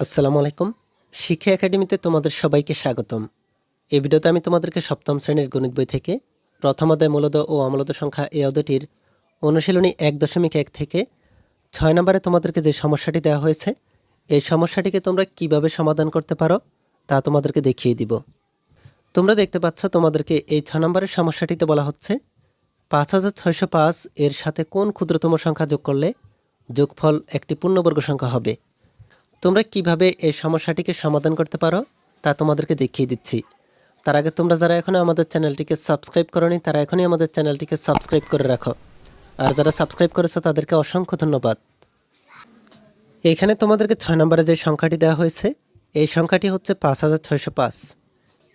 আসসালামু আলাইকুম। শিক্ষা একাডেমিতে তোমাদের সবাইকে স্বাগতম। এই ভিডিওতে আমি তোমাদেরকে সপ্তম শ্রেণির গণিত বই থেকে প্রথম অধ্যায় মূলদ ও অমূলদ সংখ্যা এই অধ্যায়টির অনুশীলনী এক দশমিক এক থেকে ছয় নম্বরে তোমাদেরকে যে সমস্যাটি দেওয়া হয়েছে, এই সমস্যাটিকে তোমরা কীভাবে সমাধান করতে পারো তা তোমাদেরকে দেখিয়ে দিব। তোমরা দেখতে পাচ্ছ তোমাদেরকে এই ছ নম্বরের সমস্যাটিতে বলা হচ্ছে, পাঁচ হাজার ছয়শো পাঁচ এর সাথে কোন ক্ষুদ্রতম সংখ্যা যোগ করলে যোগফল একটি পূর্ণবর্গ সংখ্যা হবে? তোমরা কীভাবে এই সমস্যাটিকে সমাধান করতে পারো তা তোমাদেরকে দেখিয়ে দিচ্ছি। তার আগে তোমরা যারা এখনও আমাদের চ্যানেলটিকে সাবস্ক্রাইব করনি, তারা এখনই আমাদের চ্যানেলটিকে সাবস্ক্রাইব করে রাখো। আর যারা সাবস্ক্রাইব করেছ, তাদেরকে অসংখ্য ধন্যবাদ। এখানে তোমাদেরকে ছয় নম্বরে যে সংখ্যাটি দেওয়া হয়েছে, এই সংখ্যাটি হচ্ছে পাঁচ হাজার ছয়শো পাঁচ।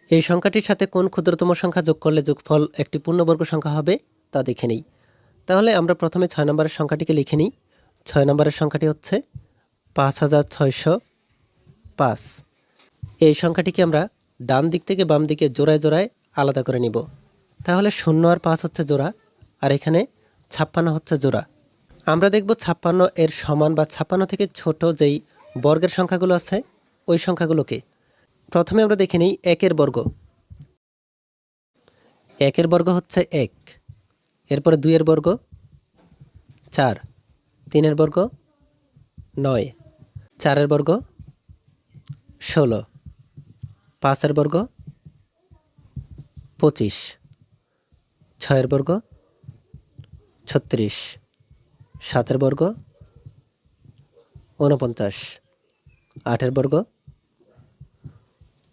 এই সংখ্যাটির সাথে কোন ক্ষুদ্রতম সংখ্যা যোগ করলে যোগফল একটি পূর্ণবর্গ সংখ্যা হবে, তা দেখে নিই। তাহলে আমরা প্রথমে ছয় নম্বরের সংখ্যাটিকে লিখে নিই। ছয় নম্বরের সংখ্যাটি হচ্ছে পাঁচ হাজার ছয়শো পাঁচ। এই সংখ্যাটিকে আমরা ডান দিক থেকে বাম দিকে জোড়ায় জোড়ায় আলাদা করে নিব। তাহলে শূন্য আর পাঁচ হচ্ছে জোড়া, আর এখানে ছাপ্পান্ন হচ্ছে জোড়া। আমরা দেখব ছাপ্পান্ন এর সমান বা ছাপ্পান্ন থেকে ছোট যেই বর্গের সংখ্যাগুলো আছে, ওই সংখ্যাগুলোকে। প্রথমে আমরা দেখে নিই একের বর্গ। একের বর্গ হচ্ছে এক, এরপরে দুইয়ের বর্গ চার, তিনের বর্গ নয়। চারের বর্গ, ষোলো। পাঁচের বর্গ, পঁচিশ। ছয়ের বর্গ, ছত্রিশ। সাতের বর্গ, ঊনপঞ্চাশ। আটের বর্গ,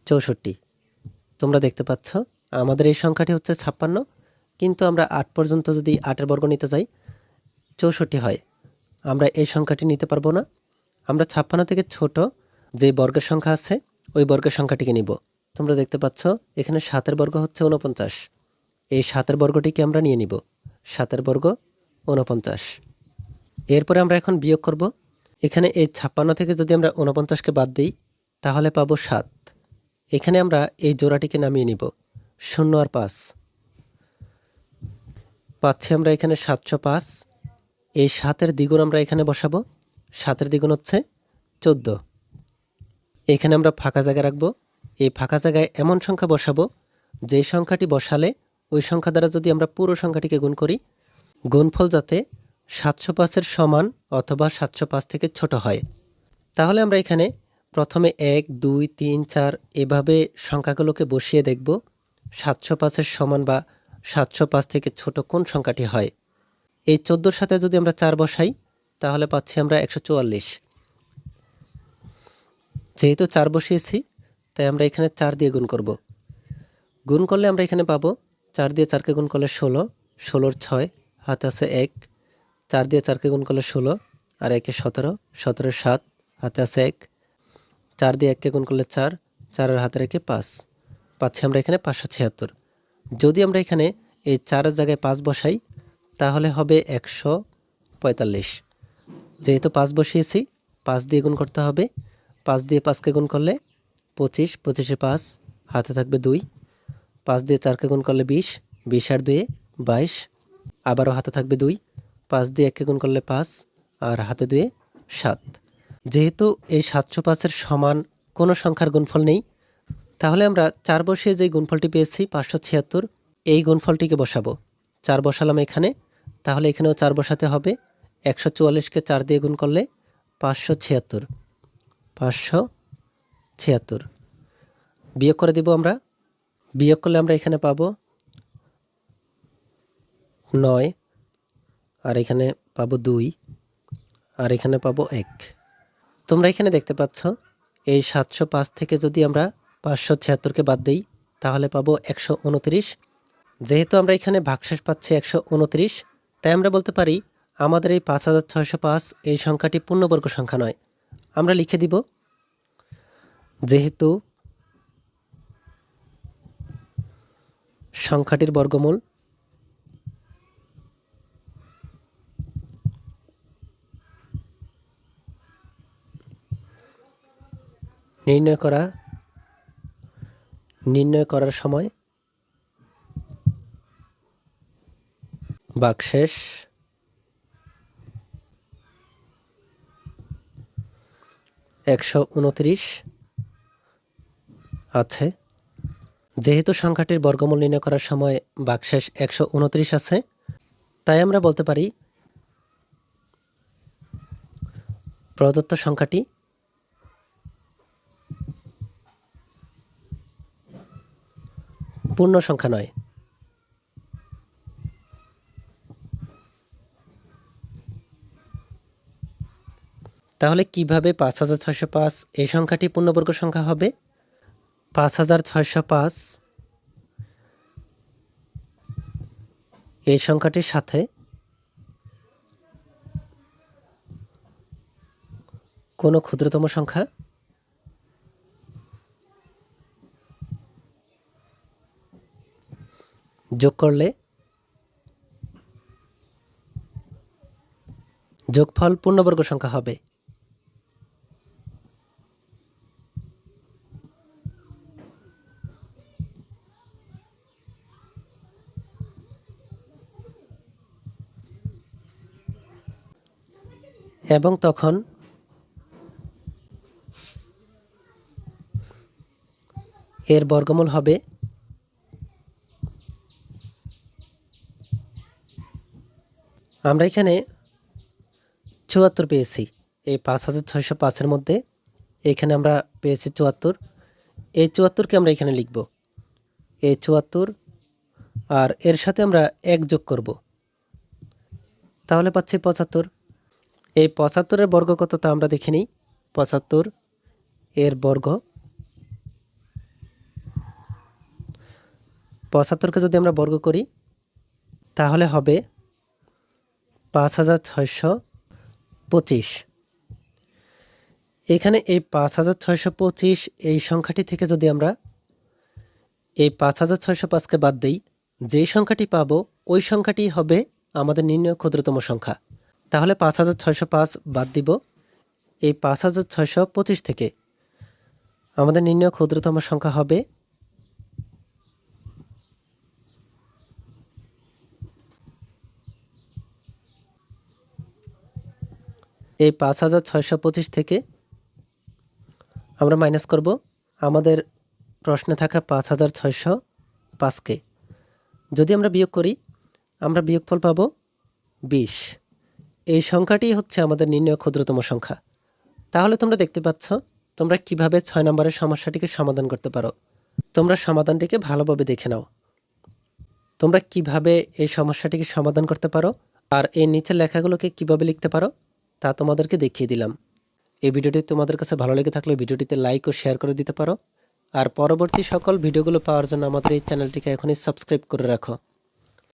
চৌষট্টি। তোমরা দেখতে পাচ্ছ, আমাদের এই সংখ্যাটি হচ্ছে ছাপ্পান্ন, কিন্তু আমরা আট পর্যন্ত যদি আটের বর্গ নিতে যাই, চৌষট্টি হয়। আমরা এই সংখ্যাটি নিতে পারব না। আমরা ছাপ্পান্ন থেকে ছোট যে বর্গের সংখ্যা আছে, ওই বর্গের সংখ্যাটিকে নিব। তোমরা দেখতে পাচ্ছ, এখানে সাতের বর্গ হচ্ছে ঊনপঞ্চাশ। এই সাতের বর্গটিকে আমরা নিয়ে নিব। সাতের বর্গ ঊনপঞ্চাশ। এরপরে আমরা এখন বিয়োগ করব। এখানে এই ছাপ্পান্ন থেকে যদি আমরা ঊনপঞ্চাশকে বাদ দিই, তাহলে পাবো সাত। এখানে আমরা এই জোড়াটিকে নামিয়ে নিব। শূন্য আর পাঁচ। পাচ্ছি আমরা এখানে সাতশো পাঁচ। এই সাতের দ্বিগুণ আমরা এখানে বসাবো। সাতের দ্বিগুণ হচ্ছে চোদ্দ। এখানে আমরা ফাঁকা জায়গা রাখব। এই ফাঁকা জায়গায় এমন সংখ্যা বসাবো যেই সংখ্যাটি বসালে ওই সংখ্যা দ্বারা যদি আমরা পুরো সংখ্যাটিকে গুণ করি, গুণফল যাতে সাতশো পাঁচের সমান অথবা সাতশো পাঁচ থেকে ছোট হয়। তাহলে আমরা এখানে প্রথমে এক, দুই, তিন, চার এভাবে সংখ্যাগুলোকে বসিয়ে দেখব, সাতশো পাঁচের সমান বা সাতশো পাঁচ থেকে ছোট কোন সংখ্যাটি হয়। এই চোদ্দোর সাথে যদি আমরা চার বসাই তাহলে পাচ্ছি আমরা একশো চুয়াল্লিশ। যেহেতু চার বসিয়েছি, তাই আমরা এখানে চার দিয়ে গুণ করব। গুণ করলে আমরা এখানে পাবো চার দিয়ে চারকে গুণ করলে ষোলো, ষোলোর ছয়, হাতে আছে এক। চার দিয়ে চারকে গুণ করলে ষোলো, আর একে সতেরো সতেরো সাত, হাতে আছে এক। চার দিয়ে এককে গুণ করলে চার, চারের হাতে রেখে পাঁচ। পাচ্ছি আমরা এখানে পাঁচশো ছিয়াত্তর। যদি আমরা এখানে এই চারের জায়গায় পাঁচ বসাই, তাহলে হবে একশো পঁয়তাল্লিশ। যেহেতু পাঁচ বসিয়েছি, পাঁচ দিয়ে গুণ করতে হবে। পাঁচ দিয়ে পাঁচকে গুণ করলে পঁচিশ, পঁচিশে পাঁচ, হাতে থাকবে দুই। পাঁচ দিয়ে চারকে গুণ করলে বিশ বিশ আর দুয়ে বাইশ, আবারও হাতে থাকবে দুই। পাঁচ দিয়ে এককে গুণ করলে পাঁচ, আর হাতে দুয়ে সাত। যেহেতু এই সাতশো পাঁচের সমান কোনো সংখ্যার গুণফল নেই, তাহলে আমরা চার বসিয়ে যে গুণফলটি পেয়েছি, পাঁচশো ছিয়াত্তর, এই গুণফলটিকে বসাবো। চার বসালাম এখানে, তাহলে এখানেও চার বসাতে হবে। একশো চুয়াল্লিশকে চার দিয়ে গুণ করলে পাঁচশো ছিয়াত্তর। পাঁচশো ছিয়াত্তর। বিয়োগ করে দিব আমরা। বিয়োগ করলে আমরা এখানে পাবো নয়। আর এখানে পাবো দুই। আর এখানে পাবো এক। তোমরা এখানে দেখতে পাচ্ছ, এই সাতশো পাঁচ থেকে যদি আমরা পাঁচশো ছিয়াত্তরকে বাদ দিই, তাহলে পাবো একশো উনত্রিশ। যেহেতু আমরা এখানে ভাগশেষ পাচ্ছি একশো উনত্রিশ, তাই আমরা বলতে পারি আমাদের এই পাঁচ হাজার ছয়শো পাঁচ এই সংখ্যাটি পূর্ণবর্গ সংখ্যা নয়। আমরা লিখে দিব, যেহেতু সংখ্যাটির বর্গমূল নির্ণয় করা, নির্ণয় করার সময় বাকশেষ একশো উনত্রিশ আছে। যেহেতু সংখ্যাটির বর্গমূল নির্ণয় করার সময় বাকশেষ একশো উনত্রিশ আছে, তাই আমরা বলতে পারি প্রদত্ত সংখ্যাটি পূর্ণ সংখ্যা নয়। তাহলে কীভাবে পাঁচ হাজার ছয়শো পাঁচ এই সংখ্যাটি পূর্ণবর্গ সংখ্যা হবে? পাঁচ হাজার ছয়শো পাঁচ এই সংখ্যাটির সাথে কোনো ক্ষুদ্রতম সংখ্যা যোগ করলে যোগফল পূর্ণবর্গ সংখ্যা হবে। এবং তখন এর বর্গমূল হবে আমরা এখানে চুয়াত্তর পেয়েছি। এই পাঁচ হাজার ছয়শো পাঁচের মধ্যে এখানে আমরা পেয়েছি চুয়াত্তর। এই চুয়াত্তরকে আমরা এখানে লিখব। এই চুয়াত্তর আর এর সাথে আমরা এক যোগ করব। তাহলে পাচ্ছি পঁচাত্তর। এই পঁচাত্তরের বর্গ কত তা আমরা দেখে নিই? পঁচাত্তর এর বর্গ। পঁচাত্তরকে যদি আমরা বর্গ করি, তাহলে হবে পাঁচ হাজার ছয়শো পঁচিশ। এখানে এই পাঁচ হাজার ছয়শো পঁচিশ এই সংখ্যাটি থেকে যদি আমরা এই পাঁচ হাজার ছয়শো পাঁচকে বাদ দিই যেই সংখ্যাটি পাবো, ওই সংখ্যাটি হবে আমাদের নির্ণয় ক্ষুদ্রতম সংখ্যা। তাহলে পাঁচ হাজার ছয়শো পাঁচ বাদ দিব। এই পাঁচ হাজার ছয়শো পঁচিশ থেকে আমাদের নির্ণয় ক্ষুদ্রতম সংখ্যা হবে এই পাঁচ হাজার ছয়শো পঁচিশ থেকে আমরা মাইনাস করব। আমাদের প্রশ্নে থাকা পাঁচ হাজার ছয়শো পাঁচকে। যদি আমরা বিয়োগ করি, আমরা বিয়োগফল পাব বিশ। এই সংখ্যাটি হচ্ছে আমাদের নির্ণয় ক্ষুদ্রতম সংখ্যা। তাহলে তোমরা দেখতে পাচ্ছ, তোমরা কীভাবে ছয় নম্বরের সমস্যাটিকে সমাধান করতে পারো। তোমরা সমাধানটিকে ভালোভাবে দেখে নাও। তোমরা কীভাবে এই সমস্যাটিকে সমাধান করতে পারো আর এই নিচের লেখাগুলোকে কীভাবে লিখতে পারো, তা তোমাদেরকে দেখিয়ে দিলাম। এই ভিডিওটি তোমাদের কাছে ভালো লেগে থাকলে ভিডিওটিতে লাইক ও শেয়ার করে দিতে পারো। আর পরবর্তী সকল ভিডিওগুলো পাওয়ার জন্য আমাদের এই চ্যানেলটিকে এখনই সাবস্ক্রাইব করে রাখো।